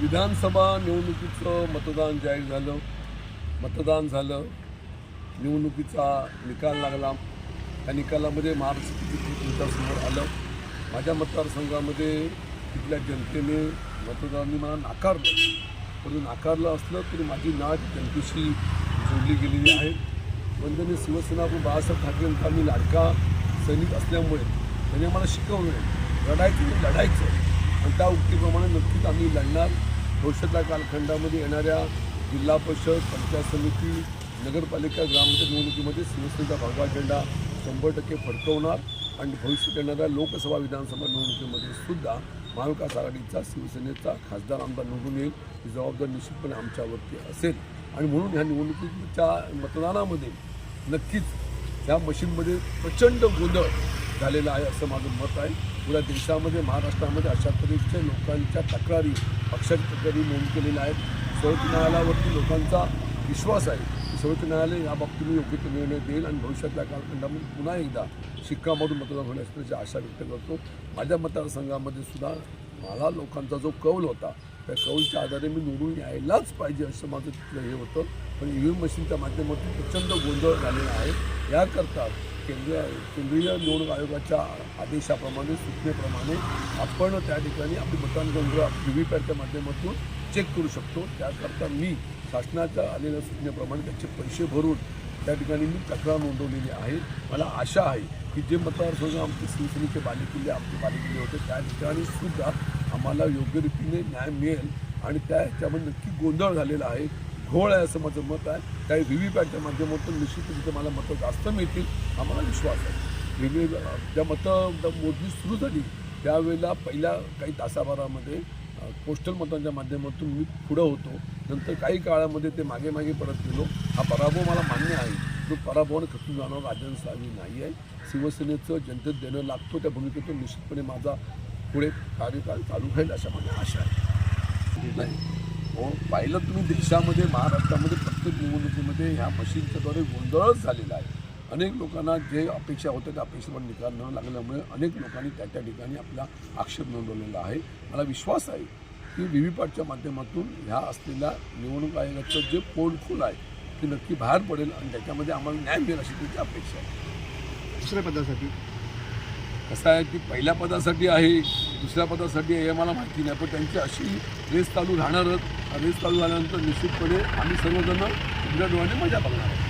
विधानसभा निवडणुकीचं मतदान जाहीर झालं. मतदान झालं. निवडणुकीचा निकाल लागला. त्या निकालामध्ये महाराष्ट्र तुमच्यासमोर आलं. माझ्या मतदारसंघामध्ये तिथल्या जनतेने मतदारांनी मला नाकारलं. परंतु नाकारलं असलं तरी माझी नाट जनतेशी जोडली गेलेली आहे. वंदनीय शिवसेना आपण बाळासाहेब ठाकरेंचा मी लाडका सैनिक असल्यामुळे त्यांनी मला शिकवलं. लढायचं लढायचं. आणि त्या उक्तीप्रमाणे नक्कीच आम्ही लढणार. भविष्यातल्या कालखंडामध्ये येणाऱ्या जिल्हा परिषद पंचायत समिती नगरपालिका ग्रामपंचायत निवडणुकीमध्ये शिवसेनेचा भगवा झेंडा शंभर टक्के फडकवणार. आणि भविष्यात येणाऱ्या लोकसभा विधानसभा निवडणुकीमध्ये सुद्धा महाविकास आघाडीचा शिवसेनेचा खासदार आमदार निवडून येईल. ही जबाबदारी निश्चितपणे आमच्यावरती असेल. आणि म्हणून ह्या निवडणुकीच्या मतदानामध्ये नक्कीच ह्या मशीनमध्ये प्रचंड गोंधळ झालेलं आहे असं माझं मत आहे. पुऱ्या देशामध्ये महाराष्ट्रामध्ये अशा तऱ्हेच्या लोकांच्या तक्रारी पक्षाच्या नोंद केलेल्या आहेत. सर्वोच्च न्यायालयावरती लोकांचा विश्वास आहे सर्वोच्च न्यायालय याबाबतीत योग्य तो निर्णय देईल आणि भविष्यातल्या कालखंडामध्ये पुन्हा एकदा शिक्कामधून मतदान होण्यास त्याची आशा व्यक्त करतो. माझ्या मतदारसंघामध्ये सुद्धा मला लोकांचा जो कौल होता त्या कौलच्या आधारे मी निवडून यायलाच पाहिजे असं माझं तिथलं हे होतं. पण ई व्ही एम मशीनच्या माध्यमातून प्रचंड गोंधळ झालेला आहे. याकरता केंद्रीय केंद्रीय निवडणूक आयोगाच्या आदेशाप्रमाणे सूचनेप्रमाणे आपण त्या ठिकाणी आपली मतदान केंद्र व्ही व्ही पॅटच्या माध्यमातून चेक करू शकतो. त्याकरता मी शासनाच्या आलेल्या सूचनेप्रमाणे त्याचे पैसे भरून त्या ठिकाणी मी तक्रार नोंदवलेली आहे. मला आशा आहे की जे मतदारसंघ आमचे शिवसेनेचे बालेकिल्ले आमचे बालेकिल्ले होते त्या ठिकाणी सुद्धा आम्हाला योग्य रीतीने न्याय मिळेल आणि त्या ह्याच्यामध्ये नक्की गोंधळ झालेला आहे. घोळ आहे असं माझं मत आहे. काही व्ही व्ही पॅटच्या माध्यमातून निश्चितच तिथे मला मतं जास्त मिळतील आम्हाला विश्वास आहे. व्ही व्ही ज्या मतं मोजणी सुरू झाली त्यावेळेला पहिल्या काही तासाभरामध्ये पोस्टल मतांच्या माध्यमातून मी पुढं होतो. नंतर काही काळामध्ये ते मागे मागे परत गेलो. हा पराभव मला मान्य आहे. तो पराभवाने खचून जाणं राजनसावी नाही आहे. शिवसेनेचं जनतेत देणं लागतो त्या भूमिकेतून निश्चितपणे माझा पुढे कार्यकाळ चालू राहील अशा माझ्या आशा आहे नाही. हो पाहिलं तुम्ही देशामध्ये महाराष्ट्रामध्ये प्रत्येक निवडणुकीमध्ये ह्या मशीनच्याद्वारे गोंधळच झालेला आहे. अनेक लोकांना जे अपेक्षा होत्या त्या अपेक्षेवर निकाल न लागल्यामुळे अनेक लोकांनी त्या त्या ठिकाणी आपला आक्षेप नोंदवलेला आहे. मला विश्वास आहे की व्ही व्ही पॅटच्या माध्यमातून ह्या असलेल्या निवडणूक आयोगाचं जे पोलखोल आहे ते नक्की बाहेर पडेल आणि त्याच्यामध्ये आम्हाला न्याय मिळेल अशी त्याची अपेक्षा आहे. दुसऱ्या पदासाठी? कसं आहे की पहिल्या पदासाठी आहे दुसऱ्या पदासाठी आहे हे मला माहिती नाही पण त्यांची अशी रेस चालू राहणारच. रेस चालू झाल्यानंतर निश्चितपणे आम्ही सर्वजण उघड्या डोळ्याने मजा बघणार आहे